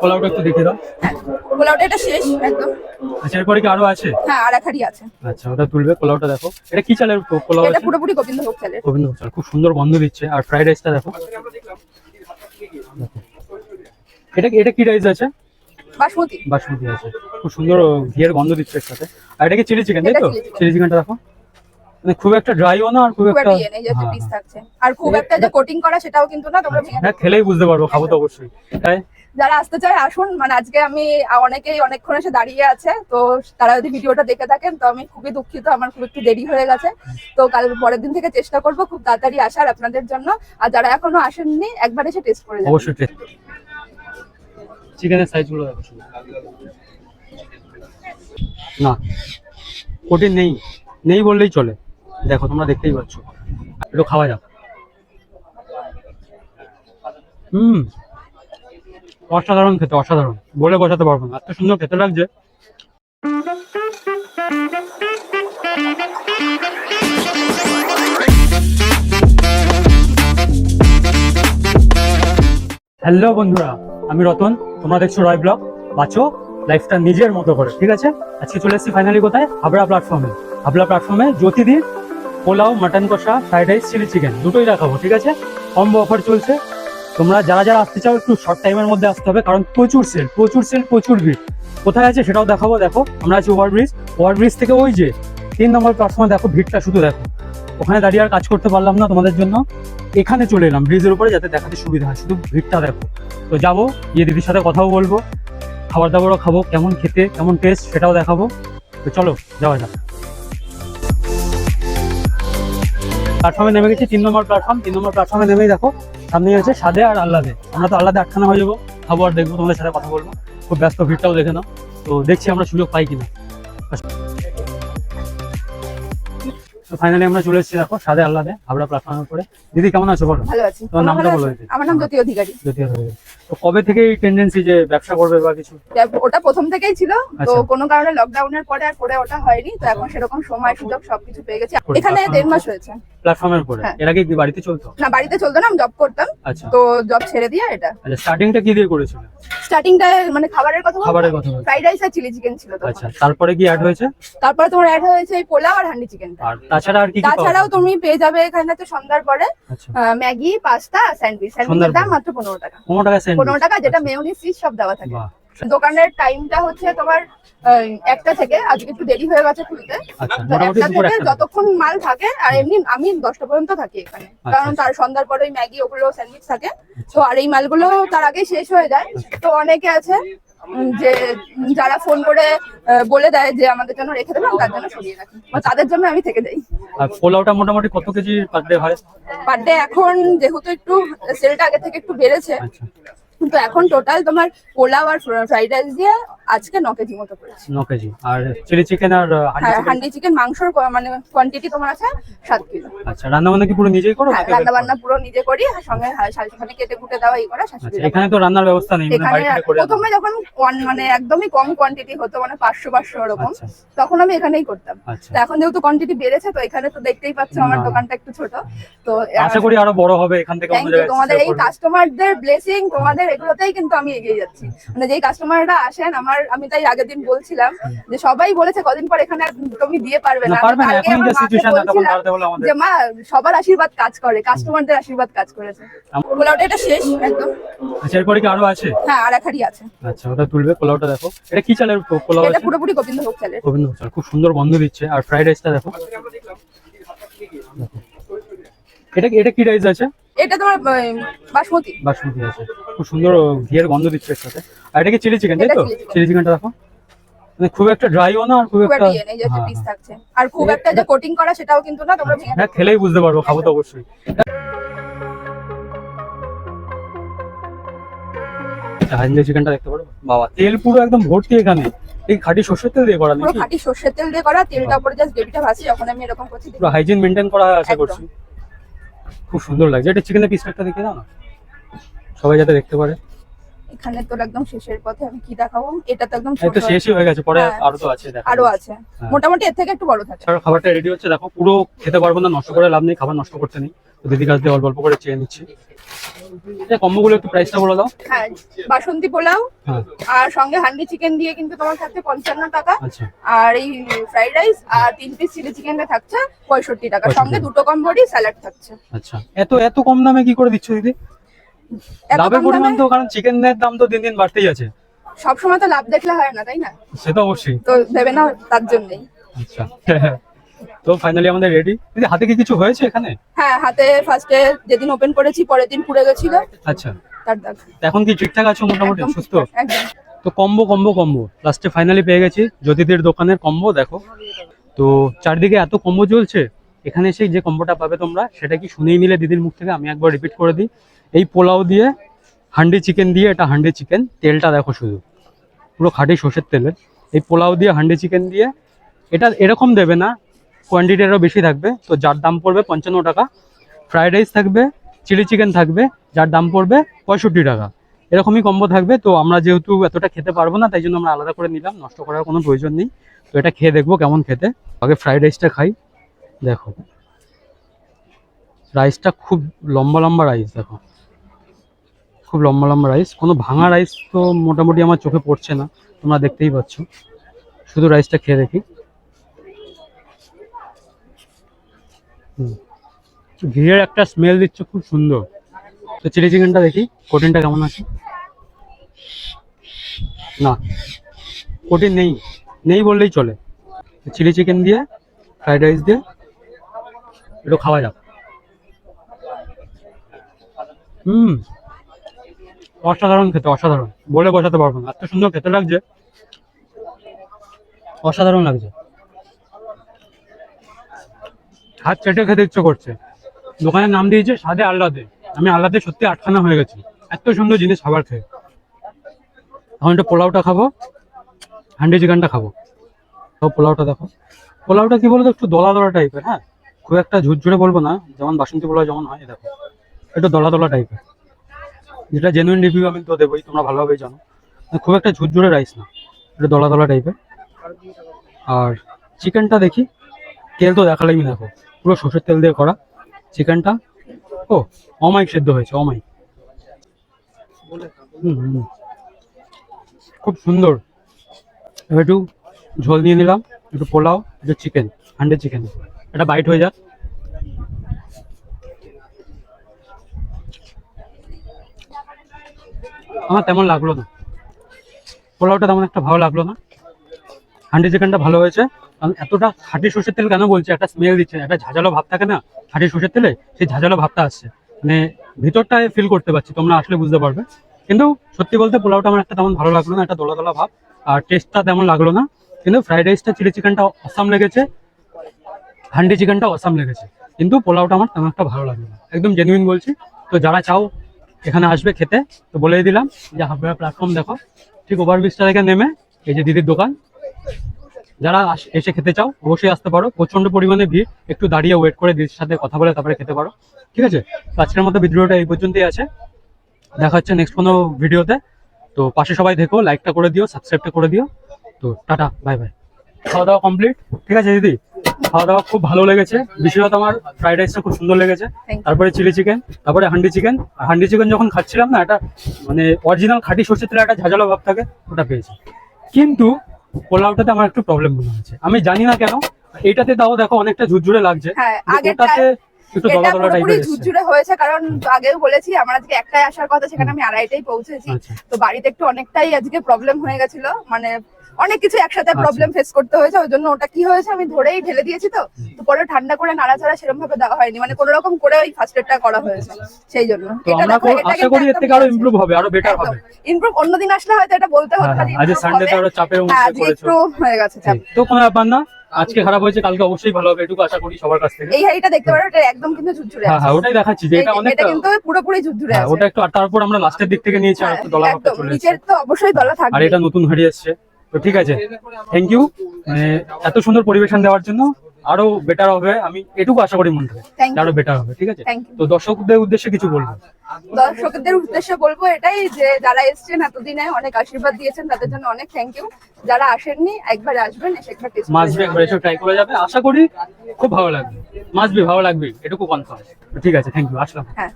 পোলাওটা একটু দেখে দাও। পোলাওটা এটা শেষ একদম। আচ্ছা এরপরে কি আরও আছে? হ্যাঁ আর এক আছে। আচ্ছা ওটা তুলবে পোলাওটা দেখো। এটা কি চালের পোলাও এটা পুরোপুরি গোবিন্দভোগ চালের। গোবিন্দভোগ চাল খুব সুন্দর গন্ধ দিচ্ছে। আর ফ্রাইড রাইসটা দেখো। এটা এটা কি রাইস আছে? বাসমতি। বাসমতি আছে। খুব সুন্দর ঘিয়ের গন্ধ দিচ্ছে এর সাথে। আর এটা কি চিলি চিকেন তাই তো? চিলি চিকেনটা দেখো। মানে খুব একটা ড্রাইও না আর খুব একটা ইয়ে হ্যাঁ, হ্যাঁ। আর খুব একটা যে কোটিং করা সেটাও কিন্তু না তোমরা হ্যাঁ খেলেই বুঝতে পারব খাব তো অবশ্যই। তাই? যারা আসতে চায়, আসুন। মানে আজকে আমি অনেকেই অনেকক্ষণ এসে দাঁড়িয়ে আছে, তো তারা যদি ভিডিওটা দেখে থাকেন, তো আমি খুবই দুঃখিত, আমার খুব একটু দেরি হয়ে গেছে। তো কাল পরের দিন থেকে চেষ্টা করব খুব তাড়াতাড়ি আসার আপনাদের জন্য। আর যারা এখনও আসেননি, একবার এসে টেস্ট করে যাবেন। অবশ্যই চিকেনের সাইজগুলো না কঠিন নেই। নেই বললেই চলে। দেখো, তোমরা দেখতেই পাচ্ছ। একটু খাওয়া যাক। হুম। অসাধারণ খেতে, অসাধারণ। বলে বোঝাতে পারব না। এত সুন্দর খেতে লাগছে। হ্যালো বন্ধুরা, আমি রতন। তোমরা দেখছ রয় ব্লগ বাঁচো লাইফটা নিজের মতো করে, ঠিক আছে? আজকে চলে এসেছি ফাইনালি কোথায়? হাবড়া প্ল্যাটফর্মে হাবড়া প্ল্যাটফর্মে জ্যোতিদির পোলাও মাটন কষা ফ্রাইড রাইস চিলি চিকেন দুটোই রাখাবো ঠিক আছে? কম্বো অফার চলছে। তোমরা যারা যারা আসতে চাও, একটু শর্ট টাইমের মধ্যে আসতে হবে, কারণ প্রচুর সেল প্রচুর সেল প্রচুর ভিড়। কোথায় আছে সেটাও দেখাবো, দেখো, আমরা আছি ওভারব্রিজ ওভারব্রিজ থেকে ওই যে তিন নম্বর প্ল্যাটফর্মে দেখো, ভিড়টা শুধু দেখো। ওখানে দাঁড়িয়ে আর কাজ করতে পারলাম না তোমাদের জন্য। এখানে চলে এলাম ব্রিজের উপরে যাতে দেখাতে সুবিধা হয়, শুধু ভিড়টা দেখো। তো যাব, গিয়ে দিদির সাথে কথাও বলব। খাবার দাবারও খাব, কেমন খেতে, কেমন টেস্ট সেটাও দেখাবো। তো চলো, যাওয়া যাক। প্ল্যাটফর্মে নেমে গেছি, তিন নম্বর প্ল্যাটফর্ম তিন নম্বর প্ল্যাটফর্মে নেমেই দেখো সামনেই আছে সাদে আর আল্লাদে আমরা তো আল্লাদে আটখানা হয়ে যাব। খাব আর দেখব, তোমাদের সাথে কথা বলব। খুব ব্যস্ত ভিড়টাও দেখে নাও। তো দেখছি আমরা সুযোগ পাই কিনা। তো ফাইনালি আমরা চলে এসেছি দেখো সাদে আল্লাদে হাবড়া প্ল্যাটফর্মের উপরে দিদি কেমন আছো বলো? ভালো আছি। তোমার নামটা বলো আমার নাম জ্যোতি অধিকারী। জ্যোতি তো কবে থেকে এই টেন্ডেন্সি যে ব্যবসা করবে বা কিছু? ওটা প্রথম থেকেই ছিল। তো আচ্ছা। কোনো কারণে লকডাউনের পরে আর করে ওটা হয়নি। তো এখন সেরকম সময় সুযোগ সবকিছু পেয়ে গেছি। এখানে দেড় মাস হয়েছে। প্ল্যাটফর্মের হ্যাঁ। এর আগে কি বাড়িতে চলতো? না বাড়িতে চলতো না আমি জব করতাম। আচ্ছা। তো জব ছেড়ে দিয়ে এটা। আচ্ছা স্টার্টিংটা কি দিয়ে করেছিল? স্টার্টিংটা মানে খাবারের কথা খাবারের কথা ফ্রাইড রাইস আর চিলি চিকেন ছিল আচ্ছা তারপরে কি অ্যাড হয়েছে? তারপরে তোমার অ্যাড হয়েছে এই পোলাও আর হান্ডি চিকেনটা আর তাছাড়া আর কি তাছাড়াও তুমি পেয়ে যাবে এখানে তো সন্ধ্যার পরে আচ্ছা। Maggi pasta sandwich. স্যান্ডউইচের দাম মাত্র পনেরো টাকা। পনেরো টাকা পনেরো টাকা যেটা মেয়নিজ ফিস সব দেওয়া থাকে। দোকানের টাইমটা হচ্ছে তোমার একটা থেকে আজকে একটু দেরি হয়ে গেছে খুলতে। আচ্ছা একটা থেকে যতক্ষণ মাল থাকে আর এমনি আমি দশটা পর্যন্ত থাকি এখানে। আচ্ছা, কারণ আচ্ছা। তার সন্ধ্যার পরে ম্যাগি ওগুলো স্যান্ডউইচ থাকে। তো আর এই মালগুলো তার আগে শেষ হয়ে যায়। তো অনেকে আছে যে যারা ফোন করে বলে দেয় যে আমাদের জন্য রেখে দেবে তার জন্য সরিয়ে রাখি। বা তাদের জন্য আমি থেকে যাই। আর পোলাওটা মোটামুটি কত কেজি পার ডে হয়? পার ডে এখন যেহেতু একটু সেলটা আগে থেকে একটু বেড়েছে তো কিন্তু এখন টোটাল তোমার পোলাও আর ফ্রাইড রাইস দিয়ে আজকে ন কেজি মতো ন কেজি। আর চিলি চিকেন আর হান্ডি হ্যাঁ চিকেন মাংসর মানে কোয়ান্টিটি তোমার আছে সাত কিলো। আচ্ছা রান্না বান্না কি পুরো নিজেই করো হ্যাঁ রান্না বান্না পুরো নিজে করি আর সঙ্গে শাশুড়ি কেটে কুটে দেওয়া এই করা শাশুড়ি আচ্ছা এখানে তো রান্নার ব্যবস্থা নেই মানে এখানে বাড়ি থেকে করে প্রথমে যখন মানে একদমই কম কোয়ান্টিটি হতো মানে পাঁচশো পাঁচশো ওরকম আচ্ছা। তখন আমি এখানেই করতাম। আচ্ছা। তো এখন যেহেতু কোয়ান্টিটি বেড়েছে তো এখানে তো দেখতেই পাচ্ছ আমার দোকানটা একটু ছোট। তো আশা করি আরও বড় হবে এখান থেকে তোমাদের এই কাস্টমারদের ব্লেসিং তোমাদের এগুলোতেই কিন্তু আমি এগিয়ে যাচ্ছি। মানে যেই কাস্টমাররা আসেন আমার আমি তাই আগের দিন বলছিলাম যে সবাই বলেছে কদিন পর এখানে তুমি দিয়ে পারবে না। যে আমার মা সবার আশীর্বাদ কাজ করে কাস্টমারদের আশীর্বাদ কাজ করেছে আম- পোলাওটা এটা শেষ একদম। আচ্ছা এরপরে কি আরও আছে? হ্যাঁ আর এক আছে। আচ্ছা ওটা তুলবে পোলাওটা দেখো। এটা কি চালের পোলাও এটা পুরোপুরি গোবিন্দভোগ চালের। গোবিন্দভোগ চাল খুব সুন্দর গন্ধ দিচ্ছে। আর ফ্রাইড রাইসটা দেখো। দেখো। এটা কি- এটা কি রাইস আছে? এটা তোমার বাসমতি। বাসমতি আছে। খুব সুন্দর ঘিয়ের গন্ধ দিচ্ছে এর সাথে। আর এটা কি চিলি চিকেন তাই তো। চিলি চিকেনটা দেখো। মানে খুব একটা ড্রাইও না আর খুব একটা একটা ইয়ে যে হ্যাঁ, পিস। থাকছে। আর খুব একটা যে কোটিং করা সেটাও কিন্তু না তোমরা হ্যাঁ খেলেই বুঝতে পারব খাব তো অবশ্যই। হান্ডি চিকেনটা দেখতে পারো। বাবা তেল পুরো একদম ভর্তি এখানে। এই খাঁটি সর্ষের তেল দিয়ে করা পুরো খাঁটি সর্ষের তেল দিয়ে করা তেলটা উপরে জাস্ট গ্রেভিটা ভাসি যখন আমি এরকম করছি পুরো হাইজিন করা আশা করছি। খুব সুন্দর লাগছে। এটা চিকেনের পিসটা দেখে দাও না? সবাই যাতে দেখতে পারে। এখানে তোর একদম শেষের পথে আমি কি দেখাবো? এটা তো একদম এটা তো শেষই হয়ে গেছে। পরে হ্যাঁ। আরও তো আছে দেখো আরও আছে। হ্যাঁ। মোটামুটি এর থেকে একটু বড় থাকে। খাবারটা রেডি হচ্ছে। দেখো পুরো খেতে পারব না নষ্ট করে লাভ নেই খাবার নষ্ট করতে নেই। দিদির কাছ দিয়ে অল্প অল্প করে চেয়ে নিচ্ছি। কম্বোগুলো একটু প্রাইসটা বলে দাও। হ্যাঁ বাসন্তী পোলাও হ্যাঁ। আর সঙ্গে হান্ডি চিকেন দিয়ে কিন্তু তোমার থাকছে পঞ্চান্ন টাকা। আচ্ছা। আর এই ফ্রাইড রাইস আর তিন পিস চিলি চিকেনটা থাকছে পঁয়ষট্টি টাকা। সঙ্গে দুটো কম্বোরই স্যালাড থাকছে। আচ্ছা। এত এত কম দামে কি করে দিচ্ছ দিদি? লাভের পরিমাণ তো কারণ চিকেনের দাম তো দিন দিন বাড়তেই আছে। সবসময় তো লাভ দেখলে হয় না তাই না? সে তো অবশ্যই। তো দেবে না তার জন্যই। আচ্ছা। তো ফাইনালি আমাদের রেডি দিদি হাতে কি কিছু হয়েছে এখানে? হ্যাঁ হাতে ফার্স্টে যেদিন ওপেন করেছি পরের দিন পুড়ে গেছিল। আচ্ছা। তার দাগ। এখন কি ঠিকঠাক আছে মোটামুটি? সুস্থ? একদম। তো কম্বো কম্বো কম্বো লাস্টে ফাইনালি পেয়ে গেছি। জ্যোতিদের দোকানের কম্বো দেখো। তো চারদিকে এত কম্বো চলছে। এখানে এসে যে কম্বোটা পাবে তোমরা সেটা কি শুনেই নিলে দিদির মুখ থেকে? আমি একবার রিপিট করে দিই। এই পোলাও দিয়ে হান্ডি চিকেন দিয়ে এটা হান্ডি চিকেন তেলটা দেখো শুধু। পুরো খাঁটি সর্ষের তেলের এই পোলাও দিয়ে হান্ডি চিকেন দিয়ে এটা এরকম দেবে না কোয়ান্টিটি আরও বেশি থাকবে। তো যার দাম পড়বে পঞ্চান্ন টাকা। ফ্রায়েড রাইস থাকবে চিলি চিকেন থাকবে, যার দাম পড়বে পঁয়ষট্টি টাকা। এরকমই কম্বো থাকবে। তো আমরা যেহেতু এতটা খেতে পারব না, তাই জন্য আমরা আলাদা করে নিলাম। নষ্ট করার কোনো প্রয়োজন নেই। তো এটা খেয়ে দেখব কেমন খেতে। আগে ফ্রাইড রাইসটা খাই। দেখো। রাইসটা খুব লম্বা লম্বা রাইস দেখো। খুব লম্বা লম্বা রাইস কোনো ভাঙা রাইস তো মোটামুটি আমার চোখে পড়ছে না। তোমরা দেখতেই পাচ্ছ। শুধু রাইসটা খেয়ে দেখি। ঘিয়ের একটা স্মেল দিচ্ছে, খুব সুন্দর। তো চিলি চিকেনটা দেখি কোটিনটা কেমন আছে? না কোটিন নেই নেই বললেই চলে। চিলি চিকেন দিয়ে ফ্রাইড রাইস দিয়ে, একটু খাওয়া যাক। হুম, অসাধারণ খেতে, অসাধারণ। বলে বোঝাতে পারব না, এত সুন্দর খেতে লাগছে। অসাধারণ লাগছে। হাত চেটে খেতে ইচ্ছে করছে। দোকানের নাম দিয়েছে সাদে আল্লাদে আমি আল্লাদে সত্যি আটখানা হয়ে গেছি। এত সুন্দর জিনিস খাবার খেয়ে। এখন একটু পোলাওটা খাব, হান্ডি চিকেনটা খাব। তো পোলাওটা দেখো। পোলাওটা কি বলতো, একটু দলা দলা টাইপের হ্যাঁ? খুব একটা ঝুরঝুরে বলব না, যেমন বাসন্তী পোলাও যেমন হয় দেখো। একটু দলা দলা টাইপের। যেটা জেনুইন রিভিউ আমি তো দেবোই, তোমরা ভালোভাবেই জানো। খুব একটা ঝুরঝুরে রাইস না, একটু দলা দলা টাইপের। আর চিকেনটা দেখি, তেল তো দেখালেই দেখো। পুরো সর্ষের তেল দিয়ে করা চিকেনটা। ও অমাইক সেদ্ধ হয়েছে অমাইক খুব সুন্দর। একটু ঝোল দিয়ে নিলাম একটু পোলাও, একটু চিকেন হান্ড্রেড চিকেন। এটা বাইট হয়ে যাক। আমার তেমন লাগল না। পোলাওটা তেমন একটা ভালো লাগল না। হান্ডি চিকেনটা ভালো হয়েছে। কারণ এতটা খাঁটি সর্ষের তেল কেন বলছে? একটা স্মেল দিচ্ছে, একটা ঝাঁঝালো ভাব থাকে না খাঁটি সর্ষের তেলে? সেই ঝাঁঝালো ভাবটা আসছে। মানে ভিতরটায় ফিল করতে পারছি, তোমরা আসলে বুঝতে পারবে। কিন্তু সত্যি বলতে পোলাওটা আমার একটা তেমন ভালো লাগল না, একটা দোলা দোলা ভাব। আর টেস্টটা তেমন লাগল না। কিন্তু ফ্রাইড রাইসটা চিলি চিকেনটা অসাম লেগেছে। হান্ডি চিকেনটা অসাম লেগেছে। কিন্তু পোলাওটা আমার তেমন একটা ভালো লাগল না। একদম জেনুইন বলছি। তো যারা চাও, এখানে আসবে খেতে। তো বলেই দিলাম যে হাবড়া প্ল্যাটফর্ম দেখো। ঠিক ওভার ওভারব্রিজটা থেকে নেমে, এই যে দিদির দোকান। যারা এসে খেতে চাও অবশ্যই আসতে পারো। প্রচণ্ড পরিমাণে ভিড়। একটু দাঁড়িয়ে ওয়েট করে দিদির সাথে কথা বলে তারপরে খেতে পারো। ঠিক আছে? তো আজকের মতো ভিডিওটা এই পর্যন্তই আছে। দেখা হচ্ছে নেক্সট কোনো ভিডিওতে। তো পাশে সবাই দেখো লাইকটা করে দিও সাবস্ক্রাইবটা করে দিও। তো টাটা বাই বাই খাওয়া দাওয়া কমপ্লিট ঠিক আছে দিদি? খাওয়া দাওয়া খুব ভালো লেগেছে। বিশেষত আমার ফ্রাইড রাইসটা খুব সুন্দর লেগেছে। তারপরে চিলি চিকেন তারপরে হান্ডি চিকেন আর হান্ডি চিকেন যখন খাচ্ছিলাম না এটা মানে অরিজিনাল খাঁটি সর্ষের তেলে একটা ঝাঁঝালো ভাব থাকে ওটা পেয়েছি। কিন্তু পোলাওটাতে আমার একটু প্রবলেম মনে হচ্ছে আমি জানি না কেন এটাতে তাও দেখো অনেকটা ঝুরঝুরে লাগছে। হ্যাঁ ওটাতে একটু দলা এটা টাইপের ঝুরঝুরে হয়েছে কারণ আগেও বলেছি আমার আজকে একটাই আসার কথা সেখানে আমি আড়াইটাই পৌঁছেছি। আচ্ছা। তো বাড়িতে একটু অনেকটাই আজকে প্রবলেম হয়ে গেছিল মানে অনেক কিছু একসাথে আচ্ছা। প্রবলেম ফেস করতে হয়েছে ওই জন্য ওটা কি হয়েছে আমি ধরেই ঢেলে দিয়েছি তো। তো পরে ঠান্ডা করে নাড়াচাড়া সেরকম ভাবে দেওয়া হয়নি মানে কোনো রকম করে ওই ফার্স্ট এডটা করা হয়েছে সেই জন্য। তো আমরা আশা করি এর থেকে আরও ইমপ্রুভ হবে আরও বেটার হবে। ইমপ্রুভ অন্যদিন আসলে হয়তো এটা বলতে হতো হ্যাঁ, হ্যাঁ, আজ সানডেতে আরও চাপের হ্যাঁ আজকে একটু হয়ে গেছে চাপ। তো কোনো ব্যাপার না। আজকে খারাপ হয়েছে কালকে অবশ্যই ভালো হবে এটুকু আশা করি সবার কাছ থেকে। এই হাড়িটা দেখতে পারো এটা একদম কিন্তু ঝুরঝুরে হ্যাঁ আছে। হ্যাঁ ওটাই দেখাচ্ছি যে এটা অনেক এটা কিন্তু পুরোপুরি ঝুরঝুরে হ্যাঁ আছে। ওটা একটু আর তারপর আমরা লাস্টের দিক থেকে নিয়েছি আর হ্যাঁ, একটু দলা ভাবটা চলে নিচের তো অবশ্যই দলা থাকবে। আর এটা নতুন হাড়ি আসছে তো ঠিক আছে থ্যাংক ইউ এত সুন্দর পরিবেশন দেওয়ার জন্য আরও বেটার হবে। আমি এটুকু আশা করি মন থেকে আরও বেটার হবে ঠিক আছে? তো দর্শকদের উদ্দেশ্যে কিছু বলব দর্শকদের উদ্দেশ্যে বলব এটাই যে যারা এসছেন এতদিনে অনেক আশীর্বাদ দিয়েছেন তাদের জন্য অনেক থ্যাংক ইউ যারা আসেননি একবার আসবেন এসে একবার টেস্ট মাসবি একবার এসে ট্রাই করে যাবে। আশা করি খুব ভালো লাগবে। মাসবি ভালো লাগবে এটুকু কনফার্ম ঠিক আছে থ্যাংক ইউ আসলাম। হ্যাঁ।